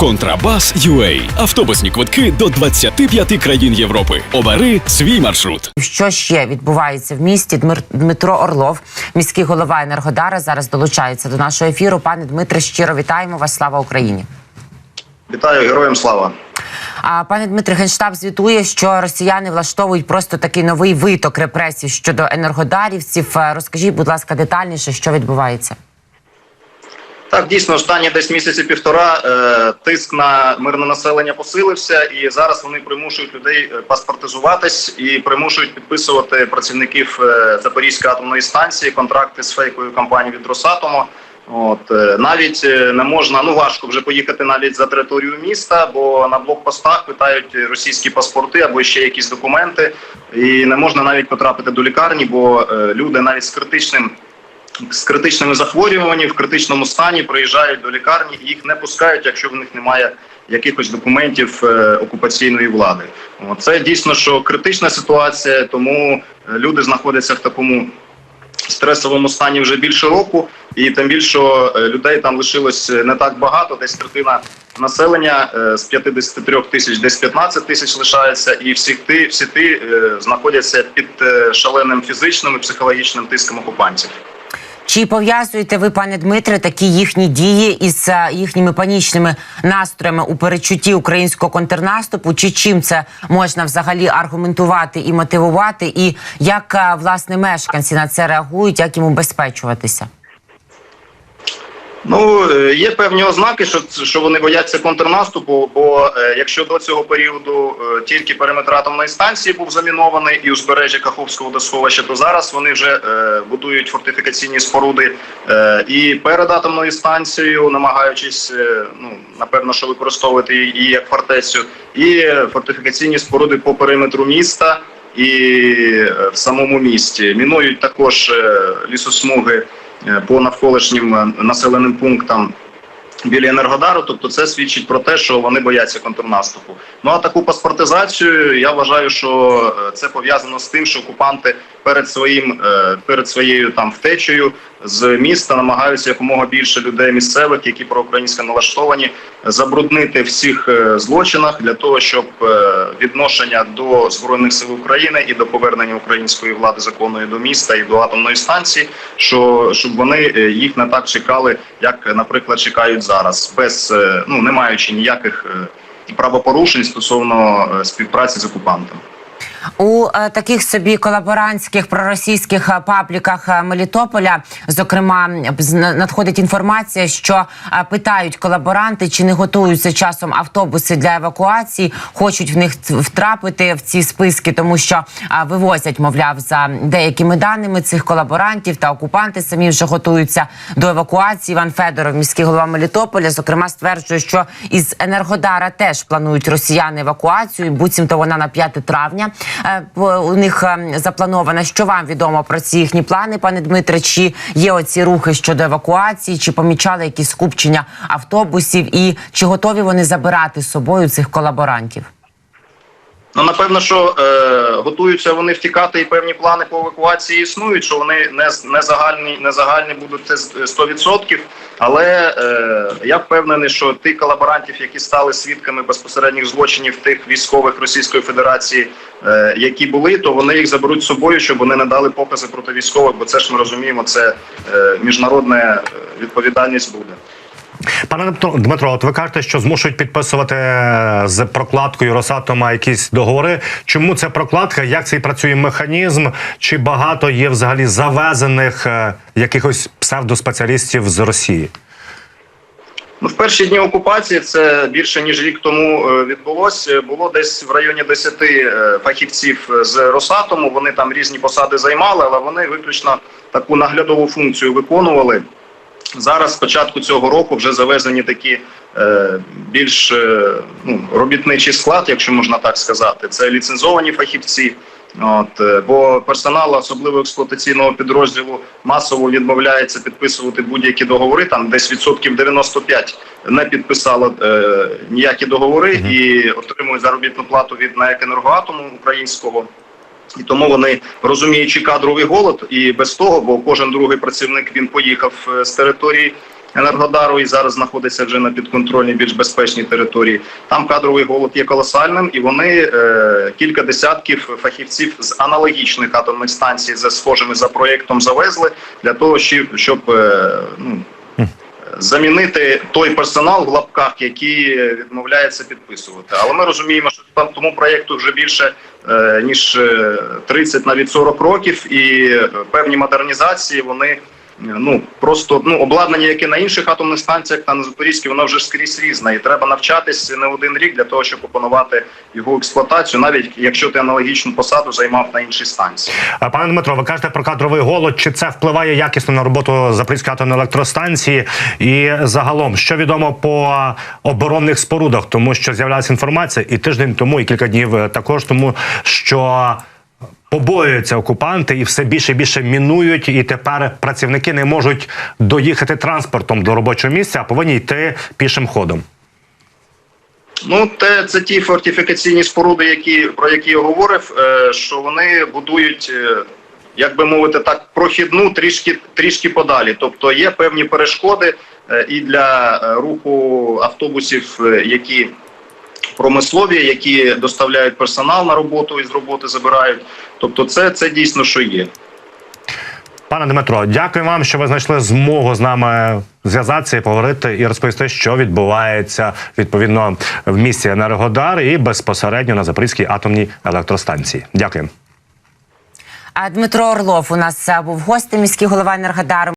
Контрабас UA. Автобусні квитки до 25 країн Європи. Обери свій маршрут. Що ще відбувається в місті? Дмир- Дмитро Орлов, міський голова Енергодара, зараз долучається до нашого ефіру. Пане Дмитре, щиро вітаємо вас. Слава Україні. Вітаю героям слава. А пане Дмитре, генштаб звітує, що росіяни влаштовують просто такий новий виток репресій щодо енергодарівців. Розкажіть, будь ласка, детальніше, що відбувається. Так, дійсно, останні десь місяці півтора е, тиск на мирне населення посилився, і зараз вони примушують людей е, паспортизуватись і примушують підписувати працівників е, Запорізької атомної станції контракти з фейковою компанією від Росатому. От е, навіть не можна, ну важко вже поїхати навіть за територію міста, бо на блокпостах питають російські паспорти або ще якісь документи, і не можна навіть потрапити до лікарні, бо люди навіть з критичним з критичними захворюваннями в критичному стані приїжджають до лікарні і їх не пускають, якщо в них немає якихось документів е, окупаційної влади. Це дійсно що критична ситуація, тому е, люди знаходяться в такому стресовому стані вже більше року, і тим більше е, людей там лишилось не так багато, десь третина населення з 53 тисяч, десь 15 тисяч лишається, і всі ти, всі ти знаходяться під шаленим фізичним і психологічним тиском окупантів. Чи пов'язуєте ви, пане Дмитре, такі їхні дії із е, їхніми панічними настроями у перечутті українського контрнаступу? Чи чим це можна взагалі аргументувати і мотивувати? І як е, власне мешканці на це реагують, як їм убезпечуватися? Ну е, є певні ознаки, що що вони бояться контрнаступу. Бо е, якщо до цього періоду е, тільки периметр атомної станції був замінований і узбережжя Каховського водосховища, то зараз вони вже е, будують фортифікаційні споруди е, і перед атомною станцією, намагаючись е, ну напевно, що використовувати її як фортецю, і фортифікаційні споруди по периметру міста. І в самому місті мінують також е, лісосмуги по навколишнім е, населеним пунктам біля енергодару. Тобто, це свідчить про те, що вони бояться контрнаступу. Ну а таку паспортизацію я вважаю, що е, це пов'язано з тим, що окупанти перед своїм е, перед своєю там втечею з міста намагаються якомога більше людей місцевих, які проукраїнсько налаштовані, забруднити всіх е, злочинах для того, щоб е, відношення до збройних сил України і до повернення української влади законної до міста і до атомної станції, що щоб вони е, їх не так чекали, як, наприклад, чекають зараз, без ну не маючи ніяких правопорушень стосовно співпраці з окупантами. У е, таких собі колаборантських проросійських е, пабліках е, Мелітополя, зокрема, надходить інформація, що питають колаборанти, чи не готуються часом автобуси для евакуації, хочуть в них втрапити в ці списки, тому що вивозять, мовляв, за деякими даними цих колаборантів та окупанти самі вже готуються до евакуації. Іван Федоров, міський голова Мелітополя, зокрема, стверджує, що із Енергодара теж планують росіяни евакуацію. Буцімто вона на 5 травня у них е, запланована. Що вам відомо про ці їхні плани, пане Дмитре? Чи є оці рухи щодо евакуації? Чи помічали якісь скупчення автобусів? І чи готові вони забирати з собою цих колаборантів? Ну напевно, що е, готуються вони втікати, і певні плани по евакуації існують. Що вони не не загальні, не загальні будуть це з- 100%. Але е, я впевнений, що тих колаборантів, які стали свідками безпосередніх злочинів тих військових Російської Федерації, е, які були, то вони їх заберуть з собою, щоб вони не дали покази проти військових. Бо це ж ми розуміємо, це е, міжнародна е, відповідальність буде. Пане Дмитро- от ви кажете, що змушують підписувати е, з прокладкою Росатома якісь договори. Чому це прокладка? Як цей працює механізм? Чи багато є взагалі завезених е, якихось псевдоспеціалістів з Росії? Ну, в перші дні окупації це більше ніж рік тому е, відбулося. Було десь в районі 10 е, фахівців з Росатому. Вони там різні посади займали, але вони виключно таку наглядову функцію виконували. Зараз, з початку цього року, вже завезені такі е, більш е, ну, робітничий склад, якщо можна так сказати. Це ліцензовані фахівці. От, е, бо персонал, особливо експлуатаційного підрозділу, масово відмовляється підписувати будь-які договори. Там десь відсотків 95 не підписало е, ніякі договори і отримують заробітну плату від НАЕК «Енергоатому» українського. І тому вони розуміючи кадровий голод, і без того, бо кожен другий працівник він поїхав е, з території Енергодару і зараз знаходиться вже на підконтрольній більш безпечній території. Там кадровий голод є колосальним, і вони е, кілька десятків фахівців з аналогічних атомних станцій за схожими за проєктом завезли для того, щоб е, ну, замінити той персонал в лапках, який відмовляється підписувати. Але ми розуміємо, що там тому проєкту вже більше е, ніж е, 30, навіть 40 років, і е, певні модернізації вони. Е, Ну просто ну обладнання, яке на інших атомних станціях та на Запорізькій, воно вже скрізь різне, і треба навчатись не один рік для того, щоб опанувати його експлуатацію, навіть якщо ти аналогічну посаду займав на іншій станції. А, Пане Дмитро, ви кажете про кадровий голод. Чи це впливає якісно на роботу Запорізької атомної електростанції? І загалом, що відомо по оборонних спорудах, тому що з'являлася інформація і тиждень тому, і кілька днів е, також тому, що побоюються окупанти і все більше і більше мінують, і тепер працівники не можуть доїхати транспортом до робочого місця, а повинні йти пішим ходом. Ну, те це ті фортифікаційні споруди, які про які я говорив, е, що вони будують, е, як би мовити, так прохідну трішки трішки подалі. Тобто є певні перешкоди е, і для руху автобусів, які промислові, які доставляють персонал на роботу і з роботи забирають. Тобто, це, це дійсно що є. Пане Дмитро, дякую вам, що ви знайшли змогу з нами зв'язатися і поговорити і розповісти, що відбувається відповідно в місті Енергодар і безпосередньо на Запорізькій атомній електростанції. Дякую. Дмитро Орлов у нас був гостем міський голова Енергодару.